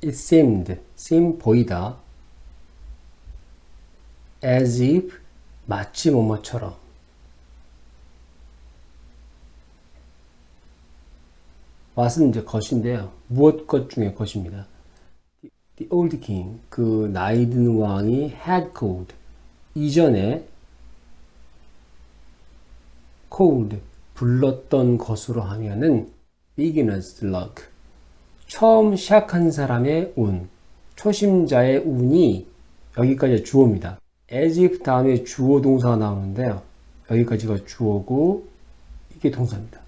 It seemed, seem 보이다. As if 마치 뭐뭐처럼. what은 이제 것인데요. 무엇 것 중에 것입니다. The old king, 그 나이 든 왕이 had called. 이전에 called, 불렀던 것으로 하면은 beginner's luck. 처음 시작한 사람의 운, 초심자의 운이 여기까지 주어입니다. as 다음에 주어 동사가 나오는데요. 여기까지가 주어고 이게 동사입니다.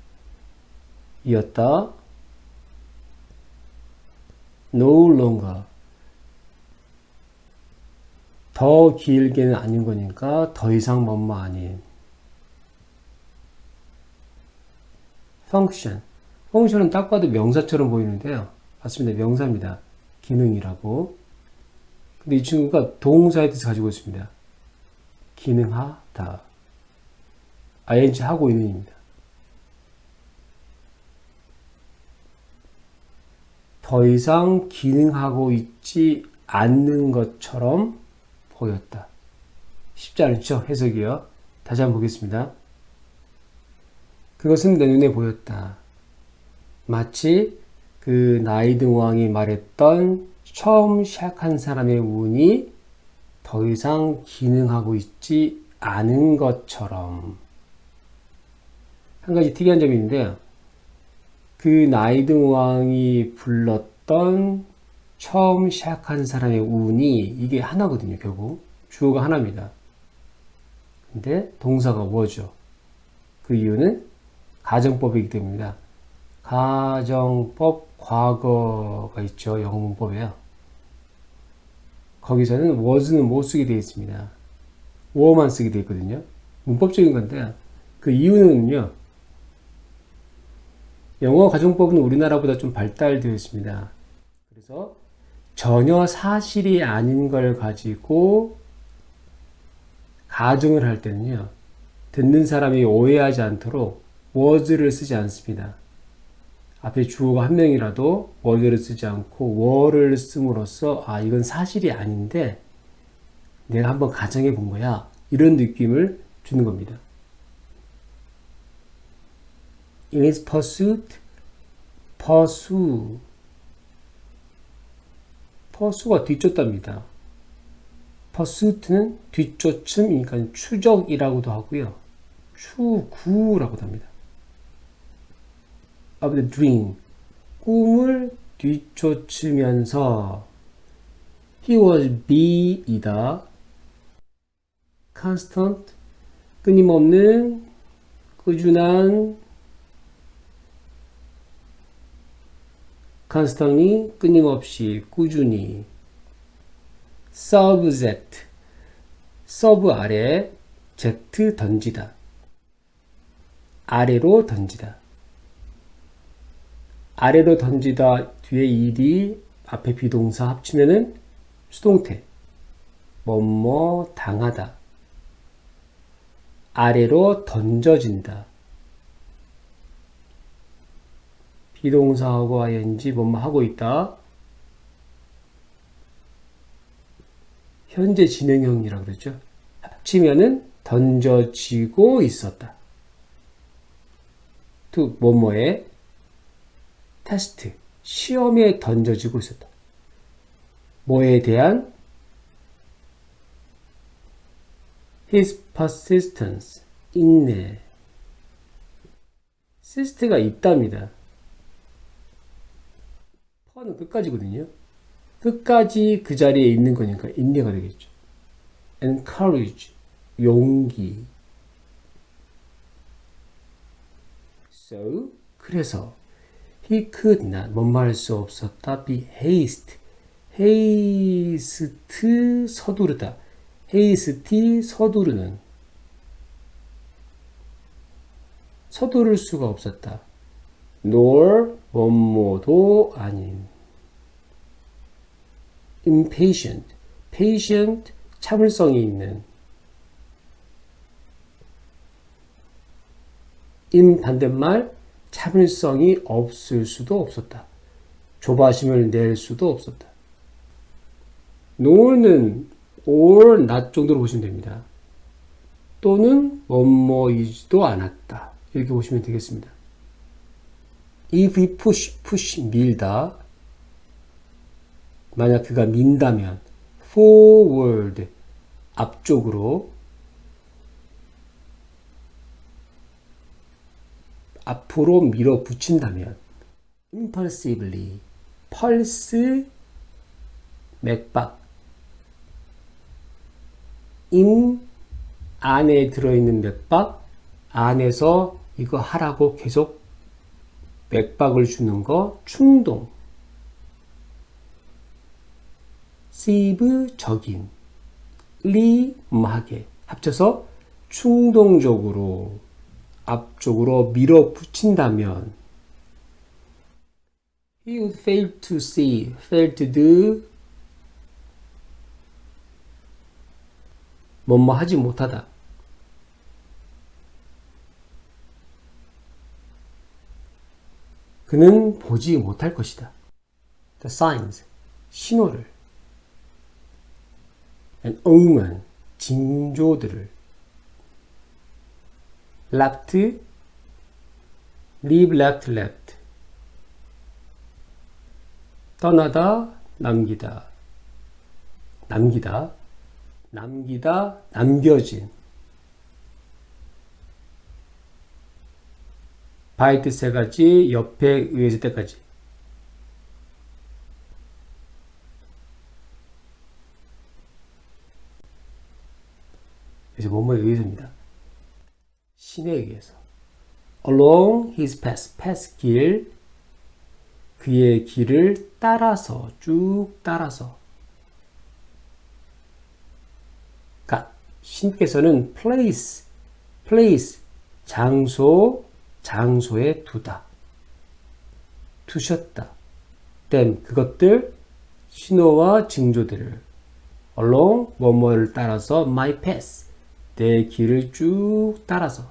이었다. no longer. 더 길게는 아닌 거니까 더 이상 뭐뭐 아닌. function. 펑션은 딱 봐도 명사처럼 보이는데요. 맞습니다. 명사입니다. 기능이라고. 근데 이 친구가 동사의 뜻을 가지고 있습니다. 기능하다. ing 하고 있는 입니다. 더 이상 기능하고 있지 않는 것처럼 보였다. 쉽지 않죠? 해석이요. 다시 한번 보겠습니다. 그것은 내 눈에 보였다. 마치 그 나이든 왕이 말했던 처음 시작한 사람의 운이 더 이상 기능하고 있지 않은 것처럼. 한 가지 특이한 있는데요. 그 나이든 왕이 불렀던 처음 시작한 사람의 운이 이게 하나거든요, 결국. 주어가 하나입니다. 근데 동사가 뭐죠? 그 이유는 가정법이기 때문입니다. 가정법 과거가 있죠. 영어 문법에요. 거기서는 was는 못 쓰게 되어 있습니다. were만 쓰게 되어 있거든요. 문법적인 건데 그 이유는요. 영어 가정법은 우리나라보다 좀 발달되어 있습니다. 그래서 전혀 사실이 아닌 걸 가지고 가정을 할 때는요. 듣는 사람이 오해하지 않도록 was를 쓰지 않습니다. 앞에 주어가 한 명이라도 was를 쓰지 않고 were를 씀으로써 아 이건 사실이 아닌데 내가 한번 가정해 본 거야 이런 느낌을 주는 겁니다. In his pursuit, pursue. pursue가 뒤쫓답니다. pursuit는 뒤쫓음, 그러니까 추적이라고도 하고요. 추구라고도 합니다. Of the dream. 꿈을 뒤쫓으면서 he was be이다. constant 끊임없는 꾸준한 constantly 끊임없이 꾸준히 z serve 아래 z 던지다 아래로 던지다 아래로 던지다 뒤에 일이 앞에 비동사 합치면은 수동태. 뭐뭐 당하다. 아래로 던져진다. 비동사하고 ing 뭐뭐 하고 있다. 현재 진행형이라고 그랬죠. 합치면은 던져지고 있었다. to 뭐뭐에 테스트, 시험에 던져지고 있었다. 뭐에 대한 his persistence, 인내. 시스트가 있답니다. 퍼는 끝까지거든요. 끝까지 그 자리에 있는 거니까 인내가 되겠죠. encourage, 용기. So, 그래서 He could not, 뭔말 수 없었다. be haste. haste, 서두르다. hasty, 서두르는. 서두를 수가 없었다. nor, 뭐뭐도 아닌. impatient, patient, 참을성이 있는. in 반대말 참을성이 없을 수도 없었다. 조바심을 낼 수도 없었다. nor는 or not 정도로 보시면 됩니다. 또는 뭐뭐이지도 않았다. 이렇게 보시면 되겠습니다. if he push, push 밀다. 만약 그가 민다면 forward 앞쪽으로 앞으로 밀어붙인다면 impulsively 펄스 맥박 인 안에 들어있는 맥박 안에서 이거 하라고 계속 맥박을 주는 거 충동 시브 적인 리 음하게 합쳐서 충동적으로 앞쪽으로 밀어붙인다면 he would fail to see, fail to do 뭐뭐 하지 못하다. 그는 보지 못할 것이다. The signs, 신호를. And omen, 징조들을. Left, leave left, left. 떠나다, 남기다. 남기다, 남기다, 남겨진. 바이트 세 가지, 옆에 의해질 때까지. 이제 뭐뭐에 의해서입니다. 신에 의해서. Along his path, path 길, 그의 길을 따라서, 쭉 따라서. 가, 신께서는 place, place, 장소, 장소에 두다. 두셨다. them, 그것들, 신호와 징조들을 along 뭐뭐를 따라서 my path, 내 길을 쭉 따라서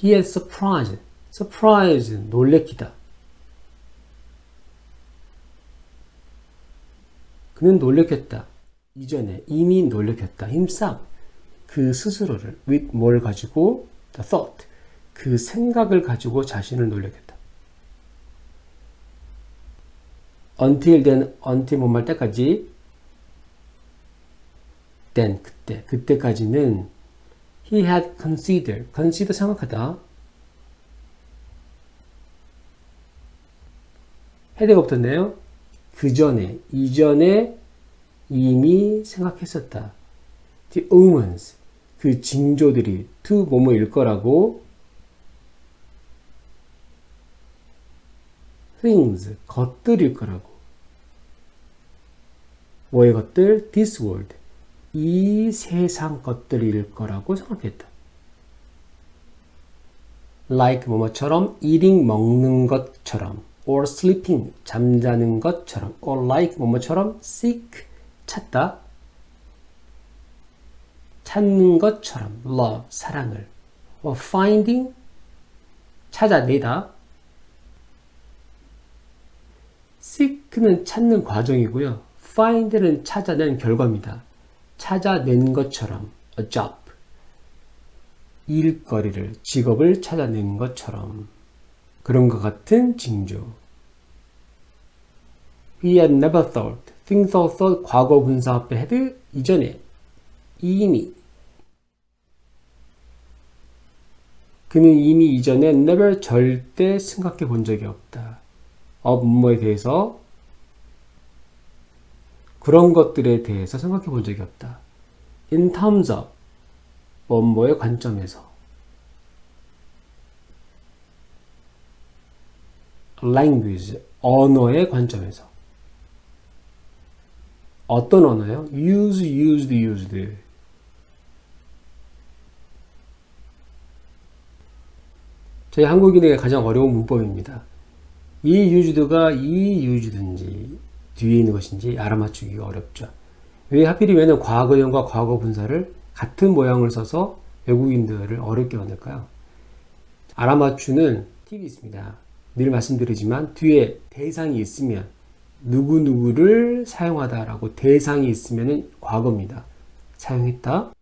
He had surprised, surprise, 놀래키다. 그는 놀래켰다. 이전에 이미 놀래켰다. himself, 그 스스로를 with 뭘 가지고 the thought, 그 생각을 가지고 자신을 놀래켰다. until then, until 뭐말 때까지 then 그때 그때까지는 he had considered consider 생각하다 헤드가 붙었네요. 그 전에 이전에 이미 생각했었다. The omens 그 징조들이 to 뭐뭐일 거라고 things 것들일 거라고 뭐의 것들? this world 이 세상 것들일 거라고 생각했다. like 뭐뭐처럼 eating 먹는 것처럼 or sleeping 잠자는 것처럼 or like 뭐뭐처럼 seek 찾다 찾는 것처럼 love 사랑을 or finding 찾아내다 seek는 찾는 과정이고요. find는 찾아낸 결과입니다. 찾아낸 것처럼 a job. 일거리를 직업을 찾아낸 것처럼. 그런 것 같은 징조. He had never thought. Think thought thought 과거 분사 앞에 had 이전에. 이미. 그는 이미 이전에 never 절대 생각해 본 적이 없다. of 뭐에 대해서 그런 것들에 대해서 생각해 본 적이 없다. In terms of 뭐뭐의 관점에서 language 언어의 관점에서 어떤 언어요? use, used, used. 저희 한국인에게 가장 어려운 문법입니다. 이 used가 이 used인지 뒤에 있는 것인지 알아맞추기가 어렵죠. 왜 하필이면 과거형과 과거 분사를 같은 모양을 써서 외국인들을 어렵게 만들까요? 알아맞추는 팁이 있습니다. 늘 말씀드리지만 뒤에 대상이 있으면 누구누구를 사용하다라고 대상이 있으면 과거입니다. 사용했다.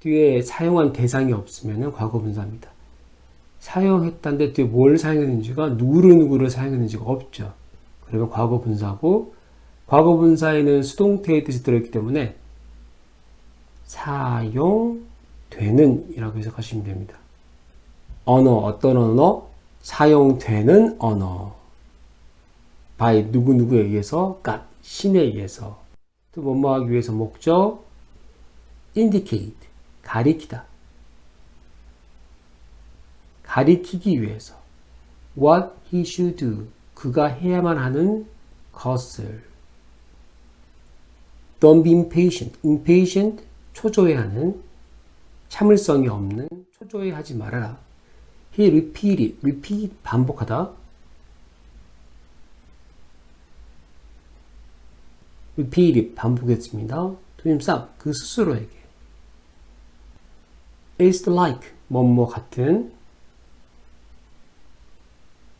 뒤에 사용한 대상이 없으면 과거 분사입니다. 사용했다는데 뒤에 뭘 사용했는지가 누구누구를 사용했는지가 없죠. 그러면 과거 분사고 과거 분사에는 수동태의 뜻이 들어있기 때문에 사용되는 이라고 해석하시면 됩니다. 언어, 어떤 언어? 사용되는 언어. by 누구누구에 의해서, God, 신에 의해서. 또 뭐뭐 하기 위해서 목적, indicate, 가리키다. 가리키기 위해서. what he should do, 그가 해야만 하는 것을. Don't be impatient, impatient, 초조해하는, 참을성이 없는, 초조해하지 말아라. he repeated, repeat, 반복하다. repeated, 반복했습니다. to himself, 그 스스로에게. is like, 뭐뭐 같은.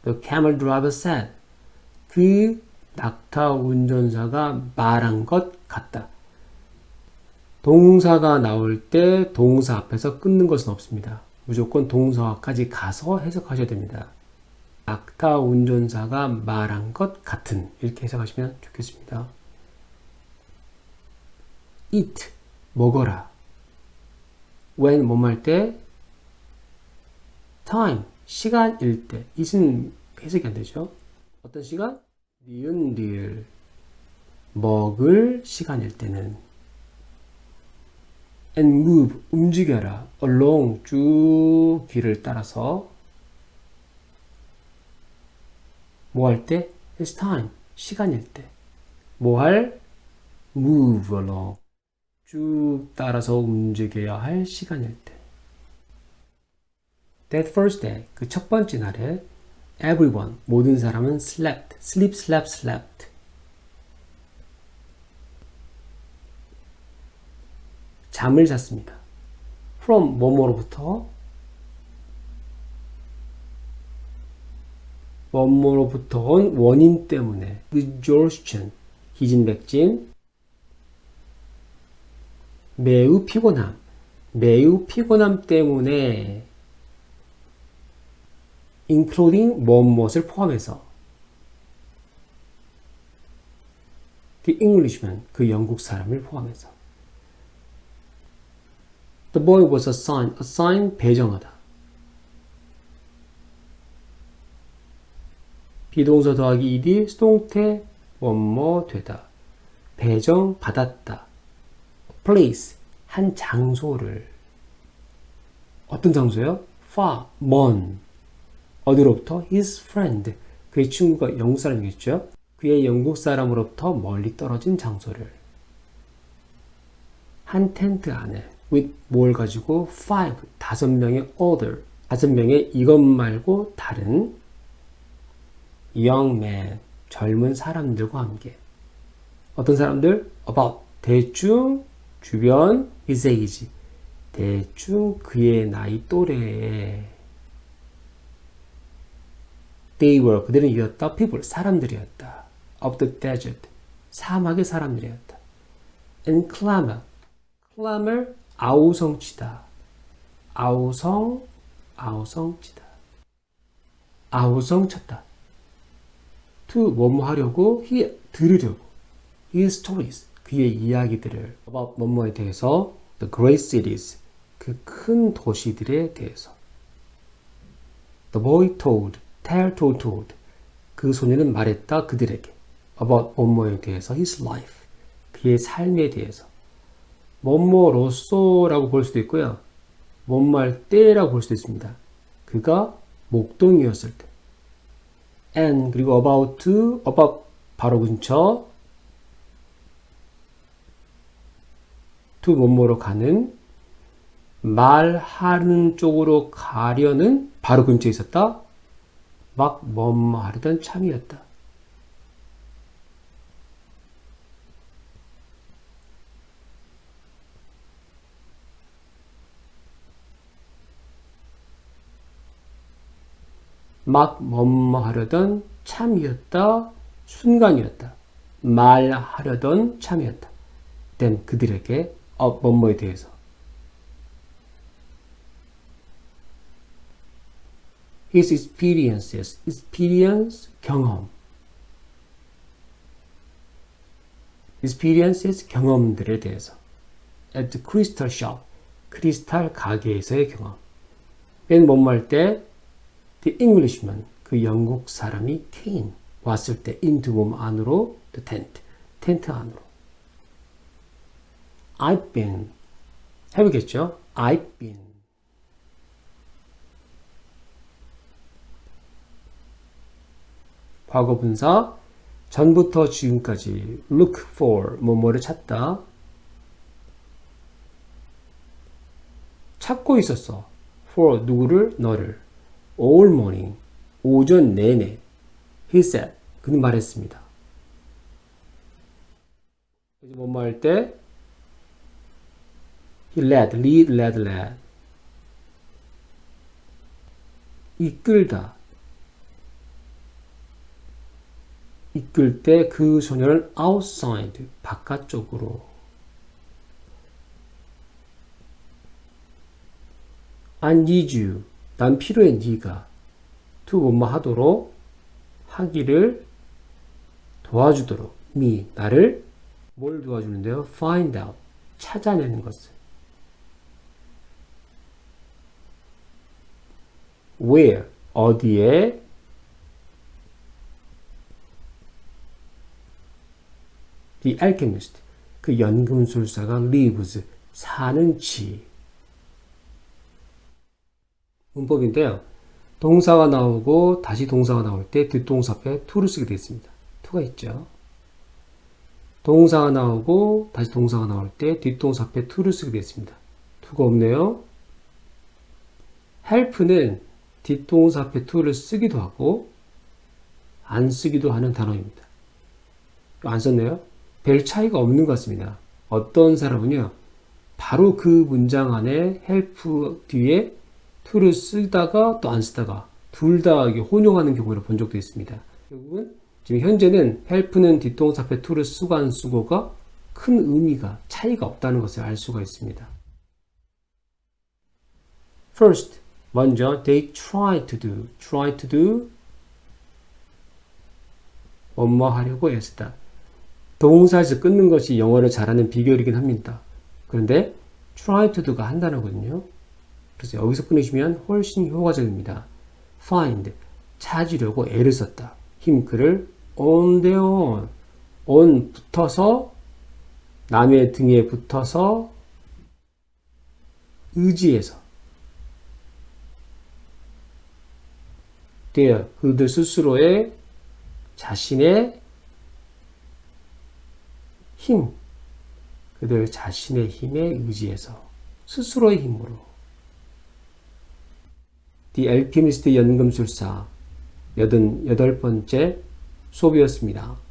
the camel driver said, 그 낙타 운전사가 말한 것 같다. 동사가 나올 때 동사 앞에서 끊는 것은 없습니다. 무조건 동사까지 가서 해석하셔야 됩니다. 낙타 운전사가 말한 것 같은 이렇게 해석하시면 좋겠습니다. eat 먹어라. when 뭐할 때 time 시간일 때 it은 해석이 안 되죠. 어떤 시간? 니은 리을 먹을 시간일 때는 and move 움직여라 along 쭉 길을 따라서 뭐 할 때? it's time 시간일 때 뭐 할? move along 쭉 따라서 움직여야 할 시간일 때 that first day 그 첫 번째 날에 everyone 모든 사람은 slept sleep slept slept. 잠을 잤습니다. from 뭐뭐로부터? 뭐뭐로부터 온 원인 때문에. Exhaustion 기진맥진. 매우 피곤함 매우 피곤함 때문에 including 무엇을 포함해서 the Englishman 그 영국 사람을 포함해서 The boy was assigned. assign 배정하다. 비동사 더하기 일이 수동태 뭐뭐 되다. 배정 받았다. place 한 장소를 어떤 장소요? far 먼 어디로부터? his friend. 그의 친구가 영국 사람이겠죠? 그의 영국 사람으로부터 멀리 떨어진 장소를. 한 텐트 안에 with 뭘 가지고? five. 다섯 명의 other. 다섯 명의 이것 말고 다른 young man. 젊은 사람들과 함께. 어떤 사람들? about. 대충 주변 his age. 대충 그의 나이 또래에 they were 그들은 이었다 people 사람들이었다 of the desert 사막의 사람들이었다 and clamor clamor 아우성치다. 아우성, 아우성치다. 아우성쳤다. to 뭐뭐 하려고, he 들으려고. his stories, 그의 이야기들을 about 뭐뭐에 대해서 the great cities, 그 큰 도시들에 대해서 the boy told, tell, told, told 그 소년은 말했다 그들에게 about 뭐뭐에 대해서 his life, 그의 삶에 대해서 뭐뭐로쏘라고 볼 수도 있고요. 뭐뭐할 때라고 볼 수도 있습니다. 그가 목동이었을 때. and 그리고 about to, about 바로 근처 to 뭐뭐로 가는 말하는 쪽으로 가려는 바로 근처에 있었다. 막 하려던 참이었다. 막 뭐뭐 하려던 참이었다. 순간이었다. 말하려던 참이었다. then 그들에게 어, 뭐뭐에 대해서 his experiences, experience 경험 experiences 경험들에 대해서 at the crystal shop 크리스탈 가게에서의 경험 맨 뭐뭐할 때 the Englishman 그 영국 사람이 came 왔을 때 into 몸 안으로 the tent 텐트 안으로 I've been 해보겠죠? I've been 과거 분사 전부터 지금까지. look for 뭐뭐를 찾다. 찾고 있었어. for 누구를? 너를. all morning 오전 내내. he said 그는 말했습니다. 뭐뭐 할때? he led lead led led. 이끌다 이끌 때 그 소녀를 outside 바깥쪽으로. I need you. 난 필요해 네가. To 뭐뭐 하도록 하기를 도와주도록. Me 나를 뭘 도와주는데요? find out. 찾아내는 것을 where? 어디에 the alchemist 그 연금술사가 lives 사는 지 문법인데요. 동사가 나오고 다시 동사가 나올 때 뒷동사 앞에 to를 쓰게 되어 있습니다. to가 있죠. 동사가 나오고 다시 동사가 나올 때 뒷동사 앞에 to를 쓰게 되어 있습니다. to가 없네요. help는 뒷동사 앞에 to를 쓰기도 하고 안 쓰기도 하는 단어입니다. 안 썼네요. 별 차이가 없는 것 같습니다. 어떤 사람은요, 바로 그 문장 안에 help 뒤에 to를 쓰다가 또 안 쓰다가 둘 다 혼용하는 경우를 본 적도 있습니다. 결국은 지금 현재는 help는 뒷동사 앞에 to를 쓰고 안 쓰고가 큰 의미가 차이가 없다는 것을 알 수가 있습니다. First, 먼저 they try to do, try to do 뭐뭐 하려고 애쓰다. 동사에서 끊는 것이 영어를 잘하는 비결이긴 합니다. 그런데 try to do가 한 단어거든요. 그래서 여기서 끊으시면 훨씬 효과적입니다. find 찾으려고 애를 썼다. 힘 그를 on their own on 붙어서 남의 등에 붙어서 의지해서 their 그들 스스로의 자신의 힘, 그들 자신의 힘에 의지해서 스스로의 힘으로 The Alchemist 연금술사 여든 여덟 번째 수업이었습니다.